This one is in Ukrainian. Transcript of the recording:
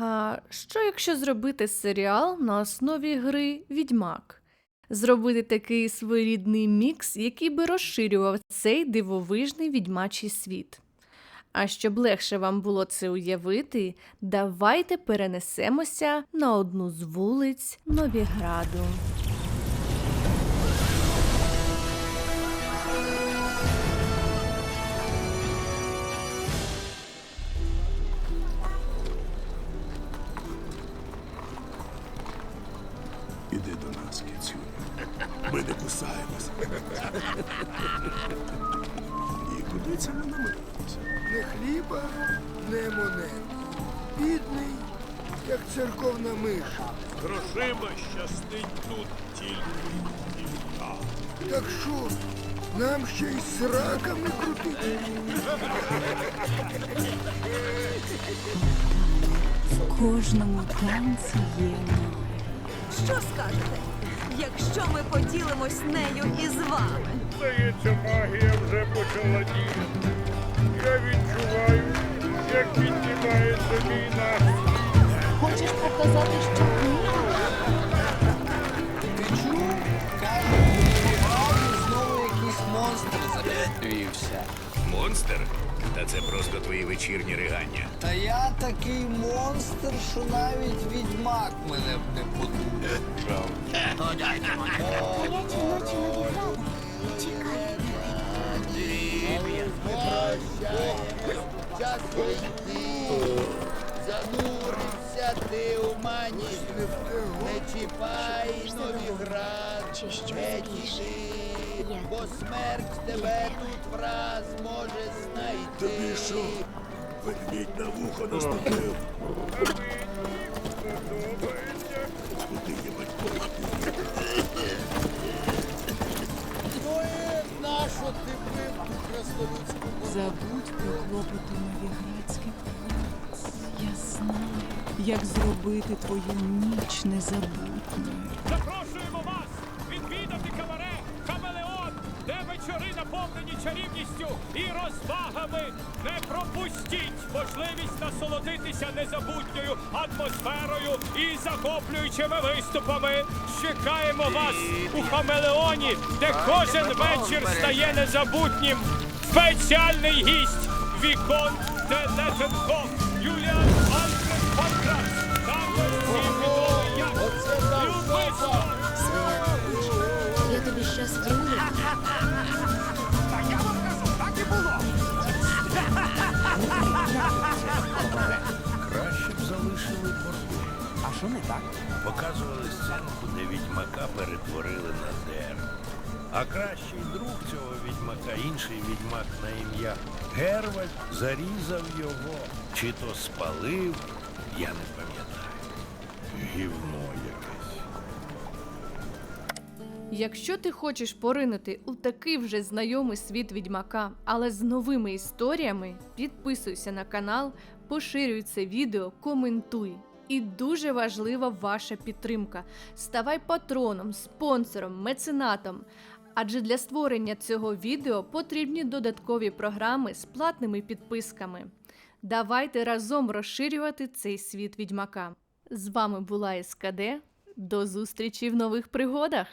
А що якщо зробити серіал на основі гри Відьмак? Зробити такий своєрідний мікс, який би розширював цей дивовижний відьмачий світ. А щоб легше вам було це уявити, давайте перенесемося на одну з вулиць Новіграду. Ми не кусаємось. І куди це ми намилилися? Не хліба, не монет. Бідний, як церковна миша. Грошима щастить тут тільки дівка. Так що, нам ще й сраками крутити? В кожному танці є. Що скажете, якщо ми поділимось нею із вами? Здається, магія вже почала діяти. Я відчуваю, як піднімається мій настрій. Хочеш показати, що? Ти чув? Кажуть, в знову якийсь монстр завівся. Монстр? Та це просто твої вечірні ригання. Та я такий монстр, що навіть відьмак мене б не подужав. Час йти, занурився ти у мані, не чіпай нові град, не йди, бо смерть тебе тут враз може знайти. Тобі що? Ведмідь на вухо наступив. Куди Забудь про клопоти новіградських вулиць. Я знаю, як зробити твою ніч незабутньою. Запрошуємо вас відвідати кабаре Хамелеон, де вечори наповнені чарівністю і розвагами. Не пропустіть можливість насолодитися незабутньою атмосферою і захоплюючими виступами. Чекаємо вас у Хамелеоні, де кожен вечір стає незабутнім. Спеціальний гість Вікон де Летенхоф, Юліан Альфред Панкрас. Також всім відомий як Любиство. Я тобі щас вділю. Краще б залишили борги. А що не так? Показували сценку, де відьмака перетворили на дерево. А кращий друг цього відьмака, інший відьмак на ім'я Гервальд, зарізав його, чи то спалив, я не пам'ятаю. Гівно якесь. Якщо ти хочеш поринути у такий вже знайомий світ відьмака, але з новими історіями, підписуйся на канал, поширюй це відео, коментуй. І дуже важлива ваша підтримка. Ставай патроном, спонсором, меценатом. Адже для створення цього відео потрібні додаткові програми з платними підписками. Давайте разом розширювати цей світ відьмака. З вами була СКД. До зустрічі в нових пригодах!